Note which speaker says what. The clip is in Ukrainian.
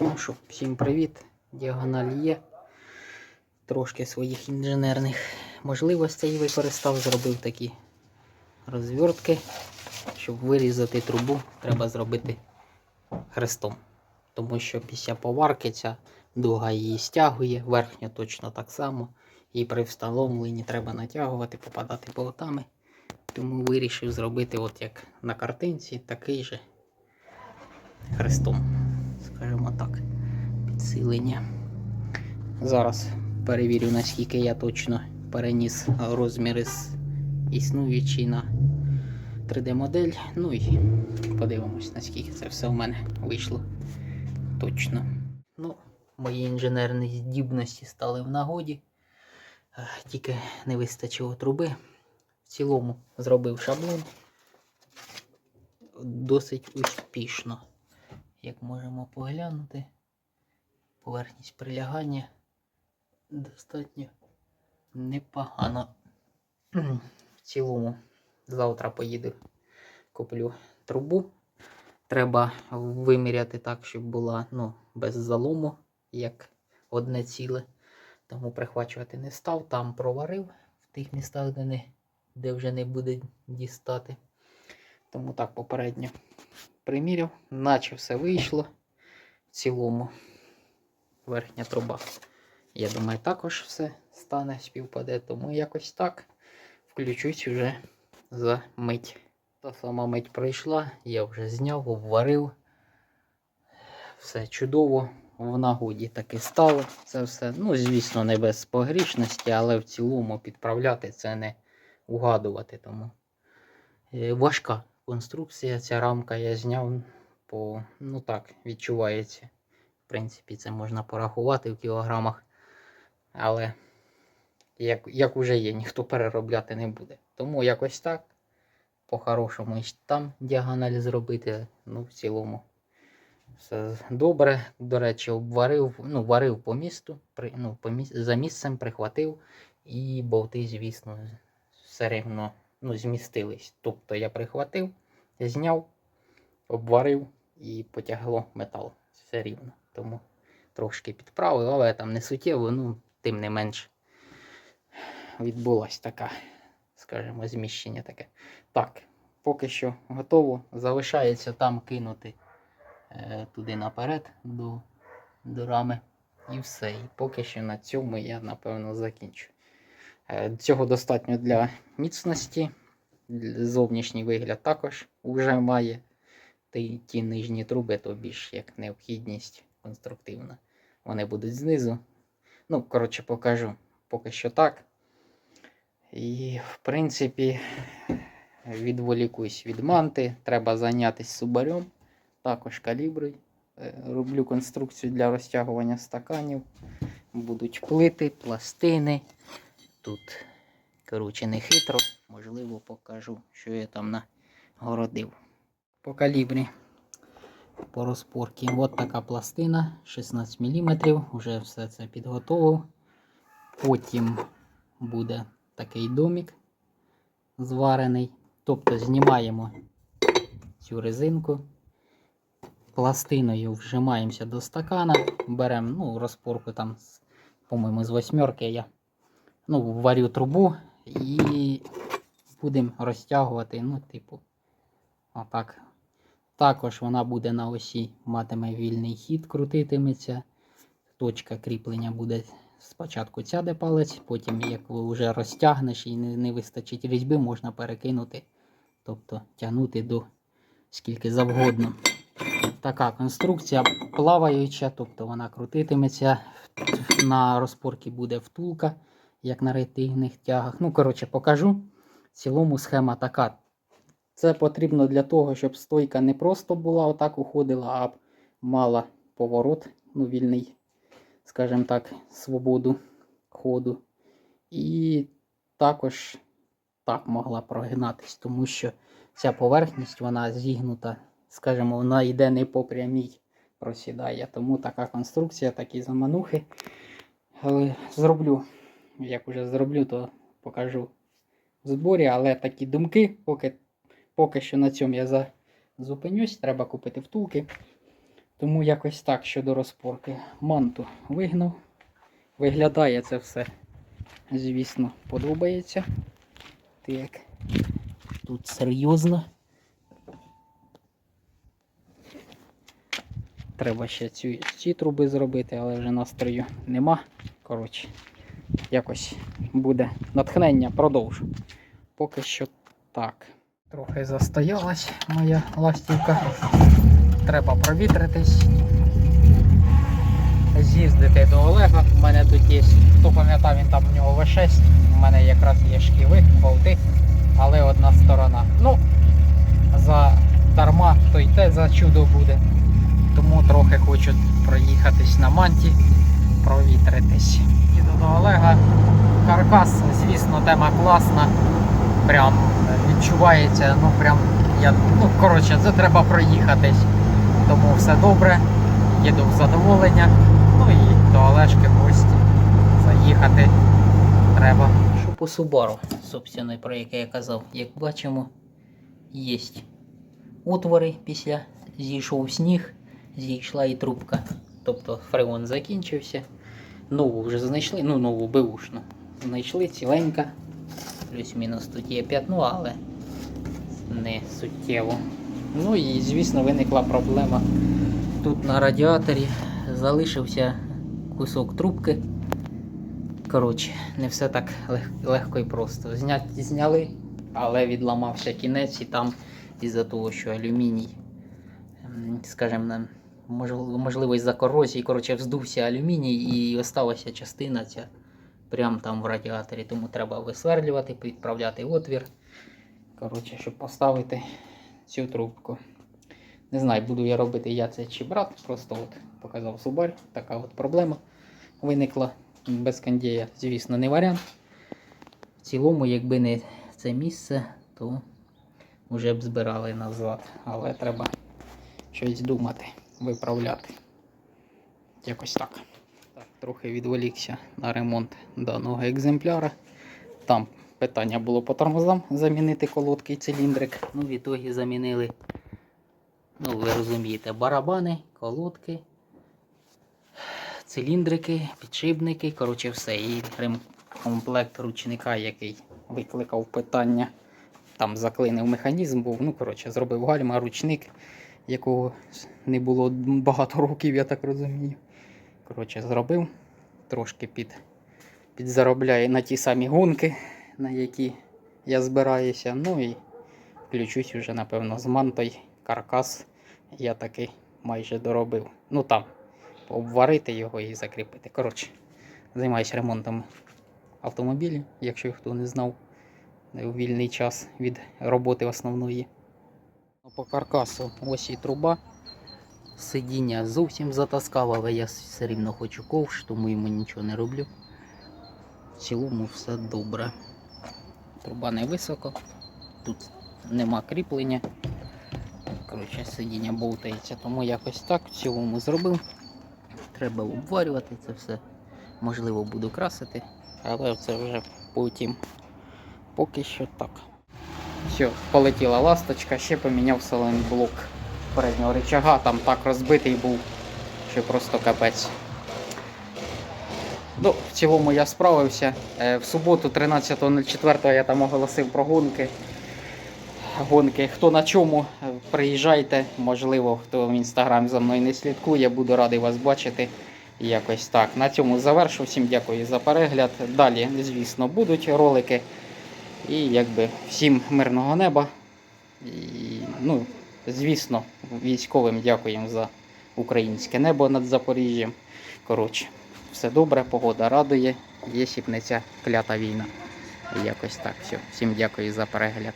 Speaker 1: Ну що, всім привіт. Діагональ є. Трошки своїх інженерних можливостей використав, зробив такі розвертки. Щоб вирізати трубу, треба зробити хрестом. Тому що після поварки ця дуга її стягує, верхня точно так само. І при встановленні треба натягувати, попадати болтами. Тому вирішив зробити, от як на картинці, такий же хрестом, скажімо так, підсилення. Зараз перевірю, наскільки я точно переніс розміри з існуючий на 3D-модель. Ну і подивимось, наскільки це все в мене вийшло точно. Ну, мої інженерні здібності стали в нагоді. Е, Тільки не вистачило труби. В цілому зробив шаблон досить успішно. Як можемо поглянути, поверхність прилягання достатньо непогано. В цілому, завтра поїду, куплю трубу. Треба виміряти так, щоб була ну, без залому, як одне ціле. Тому прихвачувати не став, там проварив в тих містах, де, не, де вже не буде дістати. Тому так попередньо приміряв, наче все вийшло. В цілому верхня труба. Я думаю, також все стане, співпаде, тому якось так включусь вже за мить. Та сама мить пройшла, я вже зняв, обварив. Все чудово, в нагоді таки стало. Це все, ну, звісно, не без погрішності, але в цілому підправляти це не угадувати. Тому е, важка конструкція, ця рамка я зняв по, ну так, відчувається. В принципі, це можна порахувати в кілограмах. Але як, як уже є, ніхто переробляти не буде. Тому якось так. По-хорошому там діагональ зробити. Ну, в цілому. Все добре. До речі, обварив, ну, варив по місту, при, ну, по міс... за місцем прихватив. І болти, звісно, все рівно ну, змістились. Тобто я прихватив, зняв, обварив і потягло метал. Все рівно. Тому трошки підправив, але там не суттєво, ну, тим не менш відбулась така, скажімо, зміщення таке. Так, поки що готово. Залишається там кинути е, туди наперед до, до рами. І все. І поки що на цьому я, напевно, закінчу. Е, цього достатньо для міцності. Зовнішній вигляд також вже має. Ті, ті нижні труби, то більш як необхідність конструктивна. Вони будуть знизу. Ну, коротше, покажу. Поки що так. І, в принципі, відволікусь від манти. Треба зайнятися субарем. Також калібри. Е, Роблю конструкцію для розтягування стаканів. Будуть плити, пластини. Тут, коротше, не хитро. Можливо, покажу, що я там нагородив. По калібрі. По розпорці. От така пластина 16 мм. Вже все це підготовив. Потім буде такий домик зварений. Тобто знімаємо цю резинку. Пластиною вжимаємося до стакана. Беремо ну, розпорку там, по-моєму, з восьмерки я ну, варю трубу і будемо розтягувати, ну, типу, отак. Також вона буде на осі, матиме вільний хід, крутитиметься. Точка кріплення буде спочатку ця де палець, потім, як вже розтягнеш і не, не вистачить різьби, можна перекинути, тобто тягнути до скільки завгодно. Така конструкція плаваюча, тобто вона крутитиметься. На розпорці буде втулка, як на реактивних тягах. Ну, коротше, покажу. В цілому схема така. Це потрібно для того, щоб стойка не просто була отак уходила, а мала поворот, ну, вільний, скажімо так, свободу ходу. І також так могла прогинатись, тому що ця поверхність, вона зігнута, скажімо, вона йде не по прямій, просідає. Тому така конструкція, такі заманухи. Але зроблю, як уже зроблю, то покажу в зборі, але такі думки, поки, поки що на цьому я зупинюсь, треба купити втулки. Тому якось так щодо розпорки. Манту вигнав. Виглядає це все, звісно, подобається. Так. Тут серйозно. Треба ще ці, ці труби зробити, але вже настрою нема. Коротше, якось буде натхнення, продовжу. Поки що так. Трохи застоялась моя ластівка. Треба провітритись. З'їздити до Олега. У мене тут є, хто пам'ятав, він там у нього В6. У мене якраз є шківи, болти, але одна сторона. Ну, за дарма, то й те за чудо буде. Тому трохи хочу проїхатись на манті, провітритись. Їду до Олега. Каркас, звісно, тема класна. Прям відчувається, ну прям я. Ну, коротше, це треба проїхатись. Тому все добре. Їду в задоволення. Ну і до Олешки гості. Заїхати треба. Що по Субару, собственно, про яке я казав, як бачимо, є отвори після зійшов сніг, зійшла і трубка. Тобто фреон закінчився. Нову вже знайшли, ну нову беушну. Знайшли ціленька. Плюс-мінус тут є п'ятно, але не суттєво. Ну і звісно виникла проблема. Тут на радіаторі залишився кусок трубки. Коротше, не все так лег- легко і просто. Зня... Зняли, але відламався кінець і там із-за того, що алюміній, скажімо, можливо, із-за корозії, коротше, вздувся алюміній і осталася частина ця прямо там в радіаторі. Тому треба висверлювати, підправляти отвір. Коротше, щоб поставити цю трубку. Не знаю, буду я робити я це чи брат. Просто от показав Субарь. Така от проблема виникла. Без кондея, звісно, не варіант. В цілому, якби не це місце, то вже б збирали назад. Але треба щось думати, виправляти. Якось так. Так, трохи відволікся на ремонт даного екземпляра. Там питання було по тормозам замінити колодки і циліндрик. Ну, в ітогі замінили Ну, ви розумієте, барабани, колодки, циліндрики, підшипники, коротше все. І комплект ручника, який викликав питання. Там заклинив механізм, був, ну, коротше, зробив гальма, ручник, якого не було багато років, я так розумію. Коротше, зробив. Трошки під, підзаробляє на ті самі гонки, на які я збираюся. Ну і включусь вже, напевно, з мантою каркас я таки майже доробив. Ну там, обварити його і закріпити. Коротше, займаюся ремонтом автомобілів, якщо хто не знав, у вільний час від роботи основної. Ну, По каркасу ось і труба. Сидіння зовсім затаскав, але я все рівно хочу ковш, тому йому нічого не роблю. В цілому все добре. Труба не високо, тут нема кріплення. Коротше, сидіння болтається, тому якось так в цілому зробив. Треба обварювати це все. Можливо, буду красити, але це вже потім. Поки що так. Все, полетіла ласточка, ще поміняв саленблок переднього рычага, там так розбитий був, що просто капець. Ну, в цілому я справився. Е, В суботу, 13.04 я там оголосив про гонки гонки. Хто на чому, е, приїжджайте. Можливо, хто в інстаграм за мною не слідкує, буду радий вас бачити. Якось так. На цьому завершу. Всім дякую за перегляд. Далі, звісно, будуть ролики. І якби всім мирного неба. І, ну, звісно, військовим дякуємо за українське небо над Запоріжжям. Коротше, все добре, погода радує, є сіпниця клята війна. Якось так. Все. Всім дякую за перегляд.